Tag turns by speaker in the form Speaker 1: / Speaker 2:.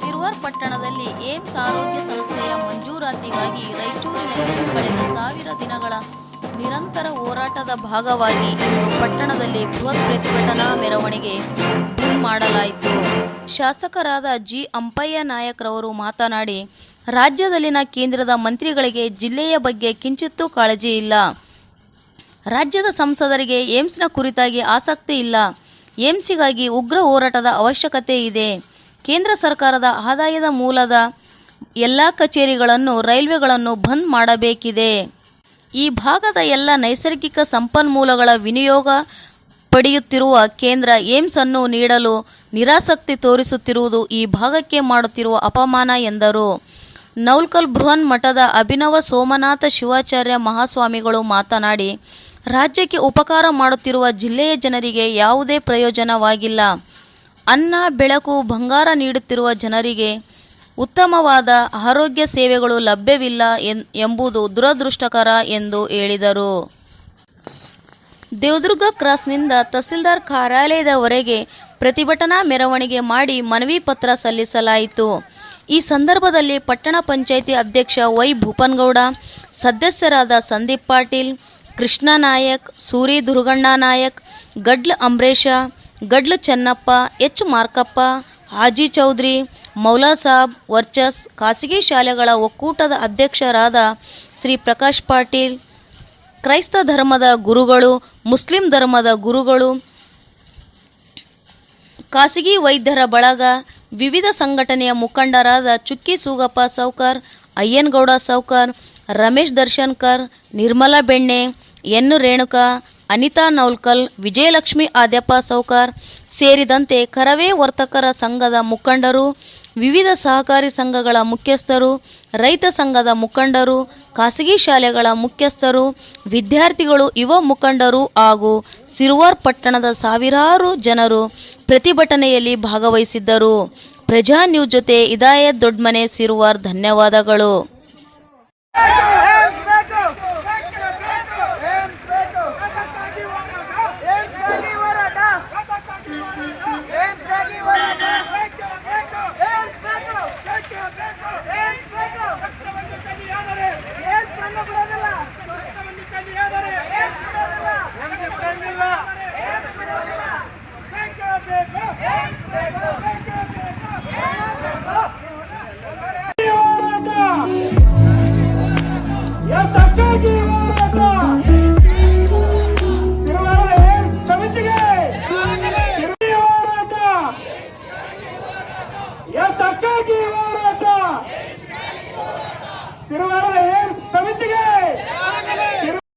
Speaker 1: ಸಿರುವಾರ್ ಪಟ್ಟಣದಲ್ಲಿ ಏಮ್ಸ್ ಆರೋಗ್ಯ ಸಂಸ್ಥೆಯ ಮಂಜೂರಾತಿಗಾಗಿ ರಾಯಚೂರಿನಲ್ಲಿ ಕಳೆದ ಸಾವಿರ ದಿನಗಳ ನಿರಂತರ ಹೋರಾಟದ ಭಾಗವಾಗಿ ಇಂದು ಪಟ್ಟಣದಲ್ಲಿ ಬೃಹತ್ ಪ್ರತಿಭಟನಾ ಮೆರವಣಿಗೆ ಮಾಡಲಾಯಿತು. ಶಾಸಕರಾದ ಜಿ. ಅಂಪಯ್ಯ ನಾಯಕ್ರವರು ಮಾತನಾಡಿ, ರಾಜ್ಯದಲ್ಲಿನ ಕೇಂದ್ರದ ಮಂತ್ರಿಗಳಿಗೆ ಜಿಲ್ಲೆಯ ಬಗ್ಗೆ ಕಿಂಚಿತ್ತೂ ಕಾಳಜಿ ಇಲ್ಲ. ರಾಜ್ಯದ ಸಂಸದರಿಗೆ ಏಮ್ಸ್ನ ಕುರಿತಾಗಿ ಆಸಕ್ತಿ ಇಲ್ಲ. ಏಮ್ಸಿಗಾಗಿ ಉಗ್ರ ಹೋರಾಟದ ಅವಶ್ಯಕತೆ ಇದೆ. ಕೇಂದ್ರ ಸರ್ಕಾರದ ಆದಾಯದ ಮೂಲದ ಎಲ್ಲ ಕಚೇರಿಗಳನ್ನು, ರೈಲ್ವೆಗಳನ್ನು ಬಂದ್ ಮಾಡಬೇಕಿದೆ. ಈ ಭಾಗದ ಎಲ್ಲ ನೈಸರ್ಗಿಕ ಸಂಪನ್ಮೂಲಗಳ ವಿನಿಯೋಗ ಪಡೆಯುತ್ತಿರುವ ಕೇಂದ್ರ ಏಮ್ಸ್ ಅನ್ನು ನೀಡಲು ನಿರಾಸಕ್ತಿ ತೋರಿಸುತ್ತಿರುವುದು ಈ ಭಾಗಕ್ಕೆ ಮಾಡುತ್ತಿರುವ ಅಪಮಾನ ಎಂದರು. ನೌಲ್ಕಲ್ ಬೃಹನ್ ಮಠದ ಅಭಿನವ ಸೋಮನಾಥ ಶಿವಾಚಾರ್ಯ ಮಹಾಸ್ವಾಮಿಗಳು ಮಾತನಾಡಿ ರಾಜ್ಯಕ್ಕೆ ಉಪಕಾರ ಮಾಡುತ್ತಿರುವ ಜಿಲ್ಲೆಯ ಜನರಿಗೆ ಯಾವುದೇ ಪ್ರಯೋಜನವಾಗಿಲ್ಲ. ಅನ್ನ, ಬೆಳಕು, ಬಂಗಾರ ನೀಡುತ್ತಿರುವ ಜನರಿಗೆ ಉತ್ತಮವಾದ ಆರೋಗ್ಯ ಸೇವೆಗಳು ಲಭ್ಯವಿಲ್ಲ ಎಂಬುದು ದುರದೃಷ್ಟಕರ ಎಂದು ಹೇಳಿದರು. ದೇವದುರ್ಗ ಕ್ರಾಸ್ನಿಂದ ತಹಸೀಲ್ದಾರ್ ಕಾರ್ಯಾಲಯದವರೆಗೆ ಪ್ರತಿಭಟನಾ ಮೆರವಣಿಗೆ ಮಾಡಿ ಮನವಿ ಪತ್ರ ಸಲ್ಲಿಸಲಾಯಿತು. ಈ ಸಂದರ್ಭದಲ್ಲಿ ಪಟ್ಟಣ ಪಂಚಾಯಿತಿ ಅಧ್ಯಕ್ಷ ವೈ ಭೂಪನ್ಗೌಡ, ಸದಸ್ಯರಾದ ಸಂದೀಪ್ ಪಾಟೀಲ್ ಕೃಷ್ಣ ನಾಯಕ್, ಸೂರಿ ದುರುಗಣ್ಣ ನಾಯಕ್, ಗಡ್ಲ ಅಂಬರೇಶ ಗಡ್ಲ ಚೆನ್ನಪ್ಪ, ಎಚ್ ಮಾರ್ಕಪ್ಪ, ಹಾಜಿ ಚೌಧರಿ, ಮೌಲಾ ಸಾಬ್, ವರ್ಚಸ್, ಖಾಸಗಿ ಶಾಲೆಗಳ ಒಕ್ಕೂಟದ ಅಧ್ಯಕ್ಷರಾದ ಶ್ರೀ ಪ್ರಕಾಶ್ ಪಾಟೀಲ್, ಕ್ರೈಸ್ತ ಧರ್ಮದ ಗುರುಗಳು, ಮುಸ್ಲಿಂ ಧರ್ಮದ ಗುರುಗಳು, ಖಾಸಗಿ ವೈದ್ಯರ ಬಳಗ ವಿವಿಧ ಸಂಘಟನೆಯ ಮುಖಂಡರಾದ ಚುಕ್ಕಿ ಸೂಗಪ್ಪ ಸೌಕರ್, ಅಯ್ಯನಗೌಡ ಸೌಕರ್, ರಮೇಶ್ ದರ್ಶನ್ಕರ್, ನಿರ್ಮಲಾ ಬೆಣ್ಣೆ ಎನ್ ರೇಣುಕಾ, ಅನಿತಾ ನೌಲ್ಕಲ್, ವಿಜಯಲಕ್ಷ್ಮಿ ಆದ್ಯಪ್ಪ ಸೌಕರ್ ಸೇರಿದಂತೆ ಕರವೇ ವರ್ತಕರ ಸಂಘದ ಮುಖಂಡರು ವಿವಿಧ ಸಹಕಾರಿ ಸಂಘಗಳ ಮುಖ್ಯಸ್ಥರು, ರೈತ ಸಂಘದ ಮುಖಂಡರು, ಖಾಸಗಿ ಶಾಲೆಗಳ ಮುಖ್ಯಸ್ಥರು, ವಿದ್ಯಾರ್ಥಿಗಳು, ಯುವ ಮುಖಂಡರು ಹಾಗೂ ಸಿರುವಾರ್ ಪಟ್ಟಣದ ಸಾವಿರಾರು ಜನರು ಪ್ರತಿಭಟನೆಯಲ್ಲಿ ಭಾಗವಹಿಸಿದ್ದರು. ಪ್ರಜಾ ನ್ಯೂಸ್ ಜೊತೆ ಇದಾಯತ್ ದೊಡ್ಮನೆ ಸಿರುವಾರ್, ಧನ್ಯವಾದಗಳು.